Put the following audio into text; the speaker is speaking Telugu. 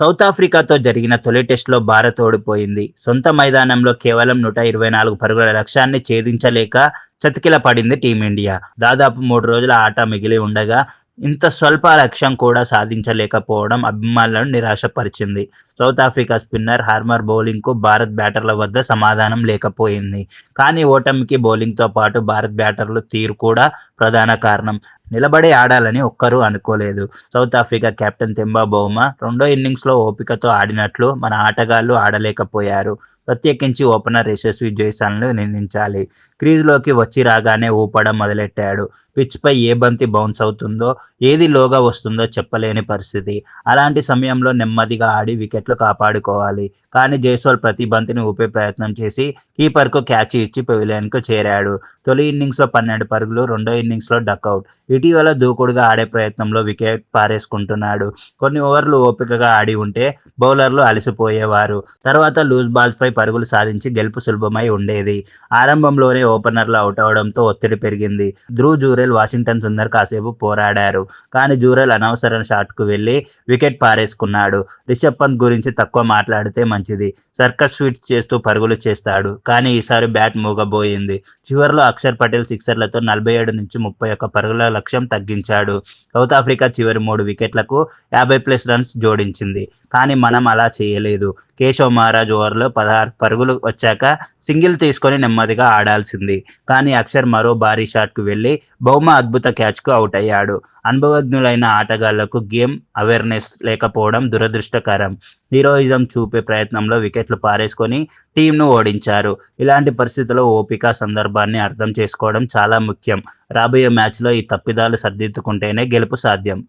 సౌత్ ఆఫ్రికాతో జరిగిన తొలి టెస్టులో భారత్ ఓడిపోయింది. సొంత మైదానంలో కేవలం నూట ఇరవై నాలుగు పరుగుల లక్ష్యాన్ని ఛేదించలేక చతికిల పడింది టీమిండియా. దాదాపు మూడు రోజుల ఆట మిగిలి ఉండగా ఇంత స్వల్ప లక్ష్యం కూడా సాధించలేకపోవడం అభిమానులను నిరాశపరిచింది. సౌత్ ఆఫ్రికా స్పిన్నర్ హార్మర్ బౌలింగ్కు భారత్ బ్యాటర్ల వద్ద సమాధానం లేకపోయింది. కానీ ఓటమికి బౌలింగ్తో పాటు భారత్ బ్యాటర్లు తీరు కూడా ప్రధాన కారణం. నిలబడి ఆడాలని ఒక్కరూ అనుకోలేదు. South Africa captain Temba Bavuma రెండో ఇన్నింగ్స్లో ఓపికతో ఆడినట్లు మన ఆటగాళ్ళు ఆడలేకపోయారు. ప్రత్యేకించి ఓపెనర్ యశస్వి జైసాల్ను నిందించాలి. క్రీజ్లోకి వచ్చి రాగానే ఊపడం మొదలెట్టాడు. పిచ్పై ఏ బంతి బౌన్స్ అవుతుందో ఏది లోగా వస్తుందో చెప్పలేని పరిస్థితి. అలాంటి సమయంలో నెమ్మదిగా ఆడి వికెట్లు కాపాడుకోవాలి. కానీ జైస్వాల్ ప్రతి బంతిని ఊపే ప్రయత్నం చేసి కీపర్కు క్యాచ్ ఇచ్చి పెవిలియన్కు చేరాడు. తొలి ఇన్నింగ్స్లో పన్నెండు పరుగులు రెండో ఇన్నింగ్స్లో డక్అవుట్. ఇటీవల దూకుడుగా ఆడే ప్రయత్నంలో వికెట్ పారేసుకుంటున్నాడు. కొన్ని ఓవర్లు ఓపికగా ఆడి ఉంటే బౌలర్లు అలసిపోయేవారు. తర్వాత లూజ్ బాల్స్ పై పరుగులు సాధించి గెలుపు సులభమై ఉండేది. ఆరంభంలోనే ఓపెనర్లు అవుట్ అవడంతో ఒత్తిడి పెరిగింది. ధ్రువ్ జూరెల్ వాషింగ్టన్ సుందర్ కాసేపు పోరాడారు. కానీ జూరెల్ అనవసర షాట్కు వెళ్ళి వికెట్ పారేసుకున్నాడు. రిషబ్ పంత్ గురించి తక్కువ మాట్లాడితే మంచిది. సర్కస్ స్వీట్స్ చేస్తూ పరుగులు చేస్తాడు. కానీ ఈసారి బ్యాట్ మూగబోయింది. చివరిలో అక్షర్ పటేల్ సిక్సర్లతో నలభై ఏడు నుంచి ముప్పై ఒక్క పరుగుల లక్ష్యం తగ్గించాడు. సౌత్ ఆఫ్రికా చివరి మూడు వికెట్లకు యాభై ప్లస్ రన్స్ జోడించింది. కానీ మనం అలా చేయలేదు. కేశవ మహారాజ్ ఓవర్లో పదహారు పరుగులు వచ్చాక సింగిల్ తీసుకొని నెమ్మదిగా ఆడాల్సింది. కానీ అక్షర్ మరో భారీ షాట్కు వెళ్ళి బహుమ అద్భుత క్యాచ్కు అవుట్ అయ్యాడు. అనుభవజ్ఞులైన ఆటగాళ్ళకు గేమ్ అవేర్నెస్ లేకపోవడం దురదృష్టకరం. హీరోయిజం చూపే ప్రయత్నంలో వికెట్లు పారేసుకొని టీంను ఓడించారు. ఇలాంటి పరిస్థితుల్లో ఓపిక సందర్భాన్ని అర్థం చేసుకోవడం చాలా ముఖ్యం. రాబోయే మ్యాచ్లో ఈ తప్పిదాలు సర్దిద్దుకుంటేనే గెలుపు సాధ్యం.